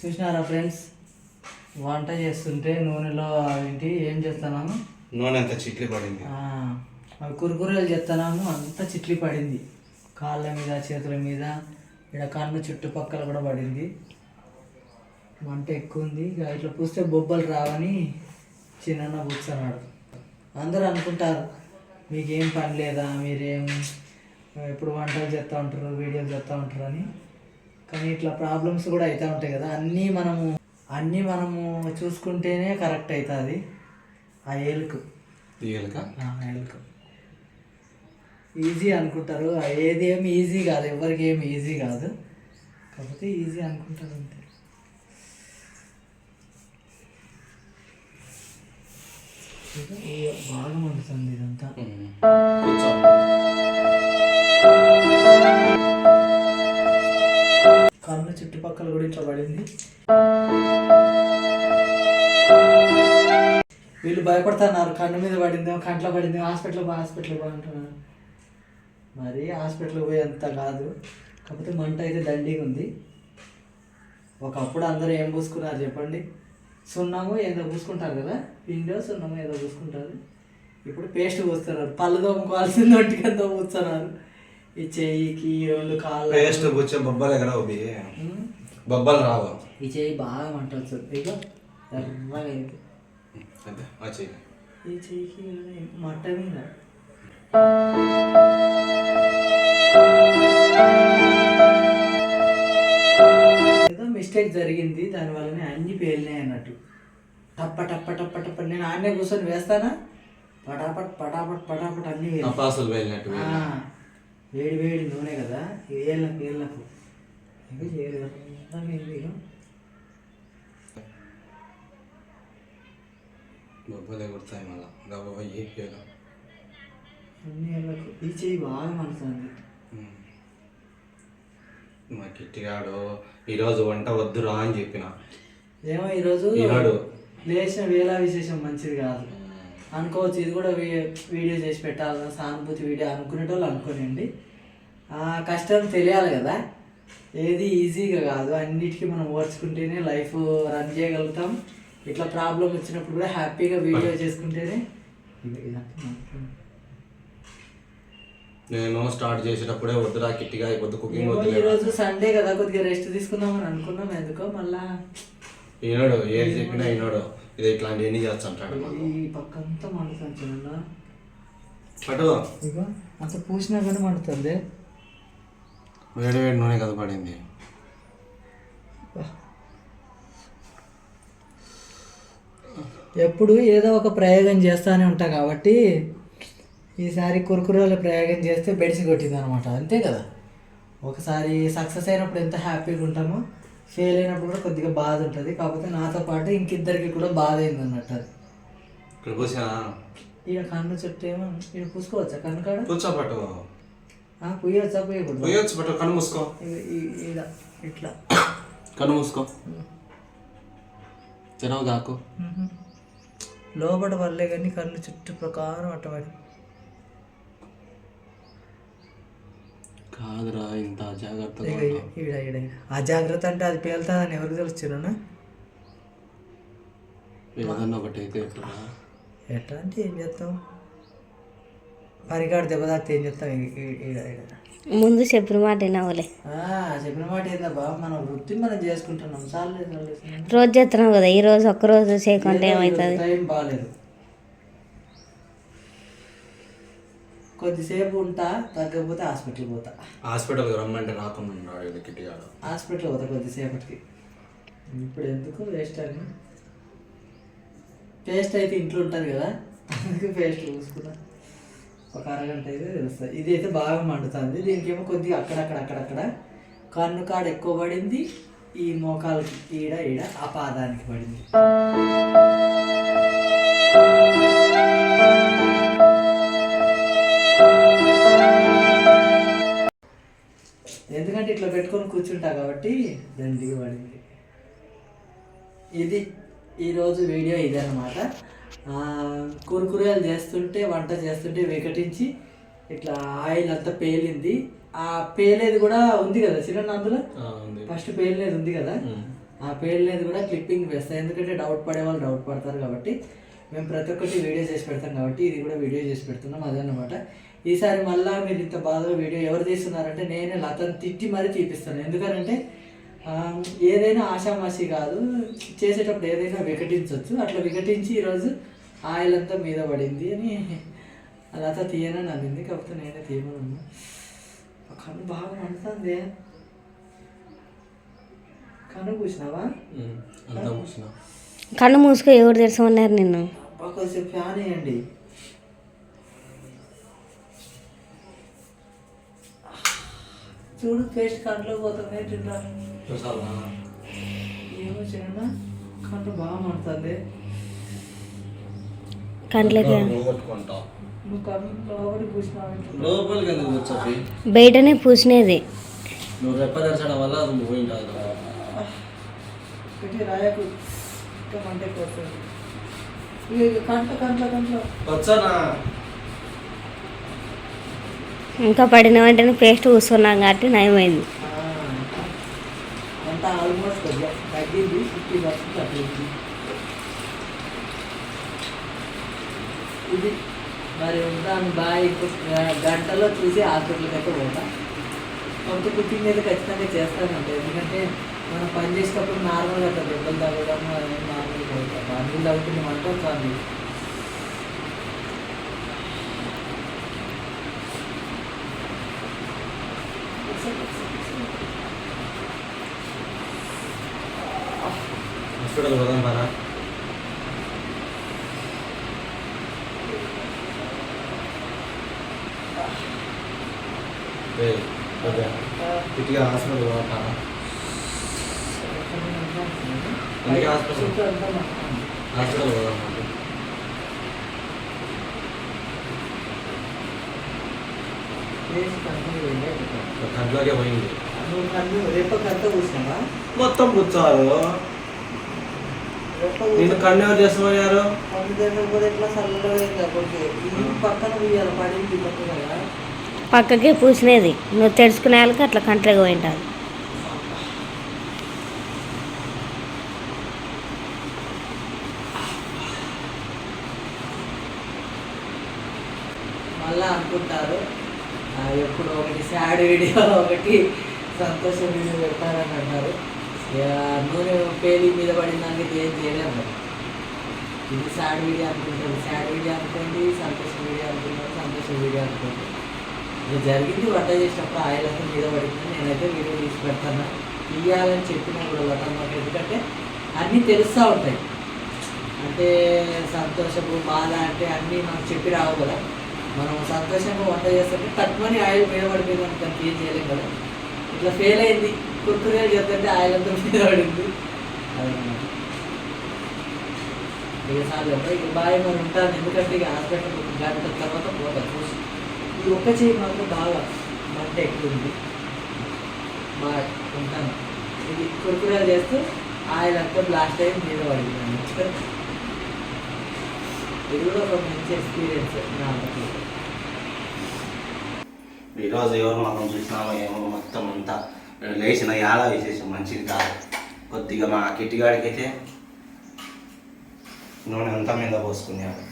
చూసినారా ఫ్రెండ్స్? వంట చేస్తుంటే నూనెలో ఏంటి ఏం చేస్తున్నాము? నూనె అంత చిట్లి పడింది. అవి కురుకురేలు చేస్తున్నాము అంతా చిట్లి పడింది. కాళ్ళ మీద చేతుల మీద ఇక్కడ కన్ను చుట్టుపక్కల కూడా పడింది. మంట ఎక్కువ ఉంది ఇక ఇట్లా పూస్తే బొబ్బలు రావని చిన్న కూర్చున్నాడు. అందరూ అనుకుంటారు మీకేం పని లేదా? మీరేం ఎప్పుడు వంటలు చేస్తూ ఉంటారు వీడియోలు చేస్తూ ఉంటారు అని. కానీ ఇట్లా ప్రాబ్లమ్స్ కూడా అవుతూ ఉంటాయి కదా. అన్నీ మనము అన్నీ మనము చూసుకుంటేనే కరెక్ట్ అవుతుంది ఆ ఏలుకు. తీయలక వెల్కమ్ ఈజీ అనుకుంటారు. ఏది ఏమి ఈజీ కాదు. ఎవరికి ఏమి ఈజీ కాదు. కాకపోతే ఈజీ అనుకుంటారు అంతే. బాగా మండుతుంది ఇదంతా. కన్ను చుట్టుపక్కల కూడా ఇట్లా పడింది. వీళ్ళు భయపడుతున్నారు కన్ను మీద పడింది కంట్లో పడింది హాస్పిటల్ పో హాస్పిటల్ పో అంటున్నారు. మరి హాస్పిటల్ పోయి అంత కాదు. కాకపోతే మంట అయితే దండిగా ఉంది. ఒకప్పుడు అందరూ ఏం పూసుకున్నారు చెప్పండి? సున్నము ఏదో పూసుకుంటారు కదా? పిండో సున్నము ఏదో పూసుకుంటారు. ఇప్పుడు పేస్ట్ పోస్తున్నారు పళ్ళు తోముకోవాల్సింది ఒంటికంతా పూస్తున్నారు ఈ చెయ్యికి రెండు కాళ్ళు. పేస్ట్ కూర్చో బొబ్బలు ఎక్కడ అవి ఉమ్. బొబ్బలు రావు. ఈ చెయ్యి బాగా మంట వస్తుంది. ఈ చెయ్యికి మట్ట మీద. ఏదో మిస్టేక్ జరిగింది దానివల్లనే అన్ని పేలినాయి అన్నట్టు. టప్ప టప్ప టప్ప టప్ప నేను ఆడనే కూర్చొని వేస్తానా? పటాపట్ పటాపట్ పటాపట్ అన్ని వేలు. అపాసులు వెళ్ళినట్టు వేడి వేడి నూనె కదా ఏళ్ళకు ఏళ్ళకు ఇక చేయలేదు. బొబ్బలు ఎగురుతాయి మళ్ళా. గబ్బ పోయి ఏదో. అన్ని ఏళ్ళకు. ఈ చెయ్యి బాగా మనసుంది. మా కిట్టిగాడు ఈరోజు వంట వద్దురా అని చెప్పిన. ఏమో ఈరోజు లేచిన వేళ విశేషం మంచిది కాదు. అనుకోవచ్చు ఇది కూడా వీడియో చేసి పెట్టాలని సానుభూతి వీడియో అనుకునేటోళ్ళు అనుకోనండి ఆ కష్టం తెలియాలి కదా. ఏది ఈజీగా కాదు. అన్నిటికీ మనం ఓర్చుకుంటేనే లైఫ్ రన్ చేయగలుగుతాం. ఇట్లా ప్రాబ్లం వచ్చినప్పుడు కూడా హ్యాపీగా వీడియో చేసుకుంటేనే. నేను స్టార్ట్ చేసేటప్పుడే వద్దురా కిట్టిగా పొద్దు కుకింగ్ వద్దు ఈరోజు సండే కదా కొద్దిగా రెస్ట్ తీసుకుందామని అనుకున్నాం ఎందుకో మళ్ళా ఈనాడు ఏది చెప్పినా ఈనాడు. ఇది ఇట్లాంటి ఎన్ని ఈ పక్కంతా మండుతుంది చిన్న పట్టు ఇగో అంత పూసినా కానీ మండుతుంది. వేడి వేడి నూనె కదా పడింది. ఎప్పుడు ఏదో ఒక ప్రయోగం చేస్తానే ఉంటా కాబట్టి ఈసారి కురుకురోల ప్రయోగం చేస్తే బెడిసి కొట్టింది అనమాట అంతే కదా? ఒకసారి సక్సెస్ అయినప్పుడు ఎంత హ్యాపీగా ఉంటామో ఫెయిల్ అయినప్పుడు కూడా కొద్దిగా బాధ ఉంటుంది. కాకపోతే నాతో పాటు ఇంకిద్దరికి కూడా బాధ అయింది అన్నట్టు అది. ఇక్కడ ఈడ కన్ను చుట్టూ ఏమో ఈడ పూసుకోవచ్చా? కన్ను కాడ? కూర్చో పట్టు. ఆ, పుయ్యొచ్చా? పుయ్యకూడదు? పోయొచ్చు పట్టు కన్ను మూసుకో. ఈడ ఇట్లా. కన్ను మూసుకో. తెరవు దాకు. లోపల వల్లే కానీ కళ్ళు చుట్టూ ప్రకారం అట్టబడి కాదురా ఇంత ఈడ ఈడ ఈడ. ఆ జాగ్రత్త అంటే అది పేలుతుందని ఎవరికి తెలుస్తున్నా ఏదన్నా ఒకటి అయితే ఎట్లా ఎట్లా అంటే ఏం చేస్తాం పరిగాడు దెబ్బ తాకితే ఏం చేస్తాం ఈడ ఈడ ముందు చెప్పిన మాట వినవులే. ఆ, చెప్పిన మాట ఏందబ్బా మన వృత్తి మనం చేసుకుంటున్నాం. రోజు చేస్తున్నావు కదా ఈ రోజు ఒక్క రోజు చేయకుంటే ఏమవుతుంది టైం బాగాలేదు కొద్దిసేపు ఉంటా తగ్గకపోతే హాస్పిటల్ పోతా. హాస్పిటల్కి రమ్మంటే రాకుండా కిట్టిగాడు హాస్పిటల్ పోతా కొద్దిసేపటికి. ఇప్పుడు ఎందుకు వేస్ట్ అని? పేస్ట్ అయితే ఇంట్లో ఉంటుంది కదా అందుకే పేస్ట్ పూసుకున్నా ఒక అరగంట అయితే తెలుస్తుంది. ఇది అయితే బాగా మండుతుంది. దీనికి ఏమో కొద్దిగా అక్కడక్కడ అక్కడక్కడ కన్ను కాడ ఎక్కువ పడింది ఈ మోకాలకి ఈడ ఈడ ఆ పాదానికి పడింది. పెట్టుకొని కూర్చుంటా కాబట్టి దండిగా పడింది ఇది ఈరోజు వీడియో ఇదన్నమాట. కూరకూరలు చేస్తుంటే వంట చేస్తుంటే వికటించి ఇట్లా ఆయిల్ అంతా పేలింది. ఆ పేలేది కూడా ఉంది కదా చిన్న అందులో? ఫస్ట్ పేలినేది ఉంది కదా. ఆ పేలినేది కూడా క్లిప్పింగ్ వేస్తాయి ఎందుకంటే డౌట్ పడే వాళ్ళు డౌట్ పడతారు కాబట్టి మేము ప్రతి ఒక్కటి వీడియో చేసి పెడతాం కాబట్టి ఇది కూడా వీడియో చేసి పెడుతున్నాం అదన్నమాట. ఈసారి మళ్ళా మీరు ఇంత బాధగా వీడియో ఎవరు తీస్తున్నారంటే నేనే లతను తిట్టి మరీ తీపిస్తాను. ఎందుకనంటే ఏదైనా ఆషామాషి కాదు చేసేటప్పుడు ఏదైనా వికటించవచ్చు అట్లా వికటించి ఈరోజు ఆయిల్ అంతా మీద పడింది అని లత తీయనని అందింది కాకపోతే నేనే తీయమని ఉన్నా కన్ను బాగా మండుతుంది. ఉమ్. అంతా మూసిన. కన్ను మూసుకో ఎవరు తెరసమన్నారు నిన్ను? అబ్బా కొంచెం ఫ్యాన్ వేయండి. చూడు పేస్ట్ కంట్లో పోతుంది తింటా చూసావా ఏమో చిన్న కంట్లో బాగా కంట్లోకి వచ్చావి బయటనే పూసినది. నువ్వు వల్ల అది రాయకు. ఇంకా మంట కంట్లో కంట్లో కంట్లో వచ్చానా? ఇంకా పడిన వెంటనే పేస్ట్ పూసుకున్నాం కాబట్టి నయమైంది. అంతా ఆల్మోస్ట్ కొద్దిగా తగ్గింది. ఫిఫ్టీ ఇది మరి ఉంటాను బాయ్ ఇంకొక గంటలో చూసి హాస్పిటల్కి అయితే పోతా. కొంత కుకింగ్ అయితే ఖచ్చితంగా చేస్తానంటే ఎందుకంటే మనం పని చేసేటప్పుడు నార్మల్గా అట్లా దెబ్బలు తగ్గడం నార్మల్గా అవుతాం అన్ని తగ్గుతుంది మంట వస్తుంది హాస్పిటల్ పోదాం పరా ఇటుగా హాస్పిటల్ పోతా అందుకే హాస్పిటల్? హాస్పిటల్ పోదాం కంట్లోకే పోయింది. మొత్తం కూర్చోరు నేను కన్ను ఎవరు? కదా పక్కకే పూసినది. నువ్వు తెరుచుకునే వాళ్ళకి అట్లా కంట్లోకి పోయింటావు మళ్ళా అనుకుంటారు. ఎప్పుడు ఒకటి సాడ్ వీడియో ఒకటి సంతోష వీడియో పెట్టారని అంటారు నూనె పేలి మీద పడిన దానికి ఏం చేయలేము మరి. ఇది సాడ్ వీడియో అనుకుంటారు. సాడ్ వీడియో అనుకోండి సంతోష వీడియో అనుకుంటారు సంతోష వీడియో అనుకోండి. ఇది జరిగింది వంట చేసినప్పుడు ఆయిల్ అంతా మీద పడింది. నేనైతే వీడియో తీసి పెడతాను. తీయాలని చెప్పినా కూడా లతమ్మకి ఎందుకంటే అన్నీ తెలుస్తూ ఉంటాయి. అంటే సంతోషము బాధ అంటే అన్నీ మనకు చెప్పి రావు కదా. మనం సంతోషంగా వంట చేస్తుంటే తక్కువని ఆయిల్ మీద పడిపోయింది దానికి ఏం చేయలేం కదా. ఇట్లా ఫెయిల్ అయింది. కుర్కురేలు చేస్తుంటే ఆయన అంతా మీద పడింది. ఇక సార్లు ఇక బాయ్ మరి ఉంటాను ఎందుకంటే ఇక హాస్పిటల్ ఒక గంట తర్వాత పోతా చూసి. ఈ ఒక్క చేయి మాత్రం బాగా మంట ఎక్కువ ఉంది బాగా ఉంటాను. ఇది కుర్కురేలు చేస్తూ ఆయన అంతా బ్లాస్ట్ టైం మీద పడింది. ఇది కూడా ఒక మంచి ఎక్స్పీరియన్స్ నా ఈరోజు ఎవరు మనం చూసినామో ఏమో మొత్తం అంతా. లేచిన యాల విశేషం మంచిది కాదు. కొద్దిగా మా కిట్టిగాడికైతే నూనె అంతా మీద పోసుకున్నాడు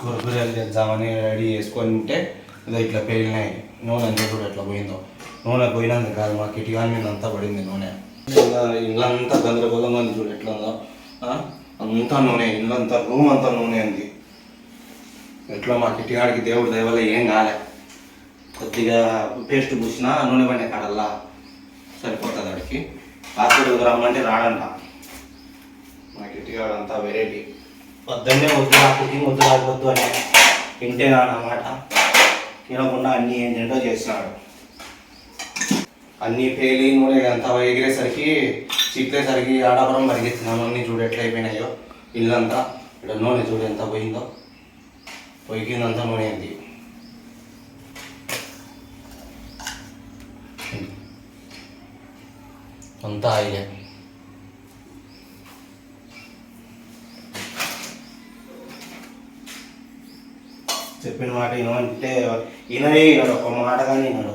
కురకురేలు తెద్దామని రెడీ చేసుకొని ఉంటే ఇదో ఇట్లా పేలినాయి. నూనె అంతా కూడా ఎట్లా పోయిందో. నూనె పోయినందుకు కాదు మా కిటిగాని మీద అంతా పడింది నూనె. ఇల్లు- ఇల్లంతా గందరగోళంగా ఉంది చూడు ఎట్లా ఉందో. ఆ? అంతా నూనె ఇల్లంతా రూమ్ అంతా నూనె ఉంది ఎట్లా మా కిటికాడికి దేవుడు దయవల్ల ఏం కాలే. కొద్దిగా పేస్ట్ పూసినా నూనె పడిన కాడల్లా సరిపోతుంది వాడికి హాస్పిటల్కి రమ్మంటే రాడంట. మా కిట్టిగాడు వెరైటీ పొద్దున్నే వద్దు ఆ కుకింగ్ వద్దు రాకపోద్దు అని వింటేనా అన్నమాట తినకుండా అన్నీ ఏంటంటో చేసినాడు అన్నీ పేలి నూనె అంతా ఎగిరేసరికి చిక్కేసరికి ఆడపురం పరిగెత్తినాము అన్నీ చూడు ఎట్లా అయిపోయినాయో. ఇల్లంతా ఇక్కడ నూనె చూడు ఎంత పోయిందో. పొయ్యికిందంతా నూనె అయింది సొంత ఆయిలే చెప్పిన మాట వినమంటే వినడే వినడు ఒక మాట కానీ వినడు